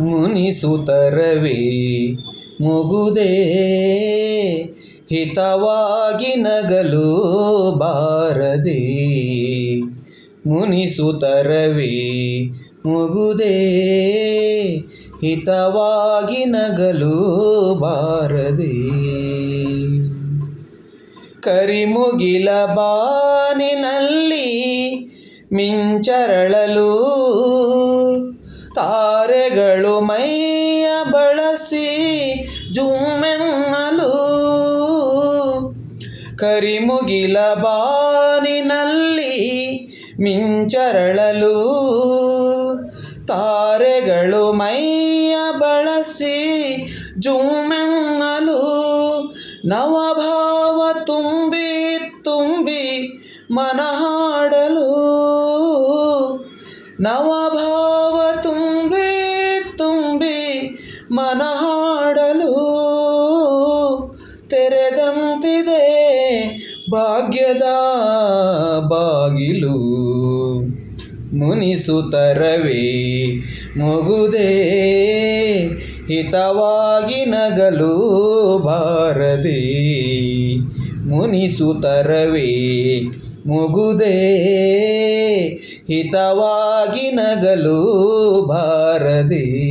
ಮುನಿಸುತ್ತರವೇ ಮುಗುದೇ ಹಿತವಾಗಿ ನಗಲು ಬಾರದೆ. ಮುನಿಸುತರವೇ ಮುಗುದೇ ಹಿತವಾಗಿ ನಗಲು ಬಾರದೆ. ಕರಿಮುಗಿಲ ಬಾನಿನಲ್ಲಿ ಮಿಂಚರಳಲು ತಾರೆಗಳು ಮೈಯ ಬಳಸಿ ಜುಮ್ಮೆನ್ನಲು. ಕರಿಮುಗಿಲ ಬಾನಿನಲ್ಲಿ ಮಿಂಚರಳಲು. ತಾರೆಗಳು ಮೈಯ ಬಳಸಿ ಜುಮ್ಮೆನ್ನಲು. ನವಭಾವ ತುಂಬಿ ತುಂಬಿ ಮನಹಾಡಲು. ನವಭಾವ ಮನ ಹಾಡಲು ತೆರೆದಂತಿದೆ ಭಾಗ್ಯದ ಬಾಗಿಲು. ಮುನಿಸುತ್ತರವೇ ಮುಗುದೆ, ಹಿತವಾಗಿ ನಗಲು ಬಾರದೆ. ಮುನಿಸುತ್ತರವೇ ಮುಗುದೇ, ಹಿತವಾಗಿ ನಗಲು ಬಾರದೆ.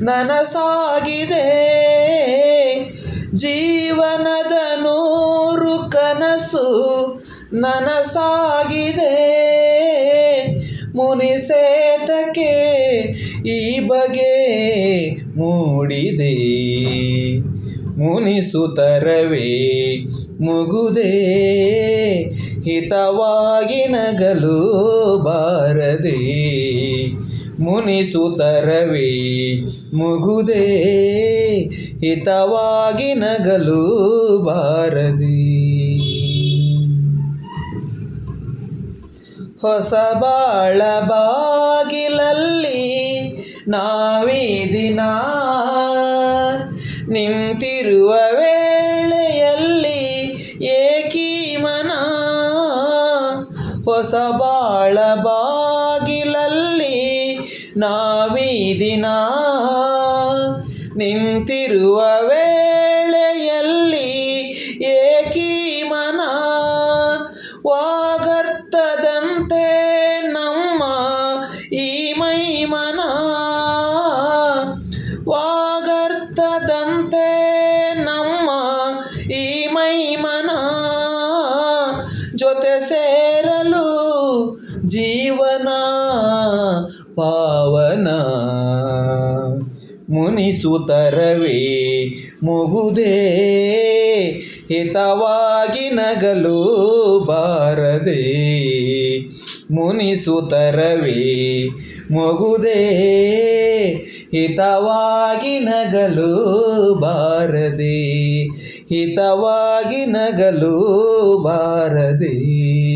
ನನಸಾಗಿದೆ. ಜೀವನದ ನೂರು ಕನಸು ನನಸಾಗಿದೆ. ಮುನಿಸೇತಕ್ಕೆ ಈ ಬಗೆ ಮೂಡಿದೆ. ಮುನಿಸುತ್ತರವೇ ಮುಗುದೇ. ಹಿತವಾಗಿ ನಗಲು ಬಾರದೆ. ಮುನಿಸುತ್ತರವೇ ಮುಗುದೇ, ಹಿತವಾಗಿ ನಗಲು ಬಾರದಿ. ಹೊಸ ಬಾಳ ಬಾಗಿಲಲ್ಲಿ ನಾವೀ ದಿನ ನಿಂತಿರುವ ವೇಳೆಯಲ್ಲಿ ಏಕೀ ಮನ. ಹೊಸ ಬಾಳ ಬಾಗಿಲಲ್ಲಿ ನಾವೀ ದಿನ ಜೀವನ ಪಾವನ. ಮುನಿಸುತರವೇ ಮುಗುದೇ ಹಿತವಾಗಿ ನಗಲು ಬಾರದೆ. ಮುನಿಸುತರವೇ ಮುಗುದೇ ಹಿತವಾಗಿ ನಗಲು ಬಾರದೆ. ಹಿತವಾಗಿ ನಗಲು ಬಾರದೆ.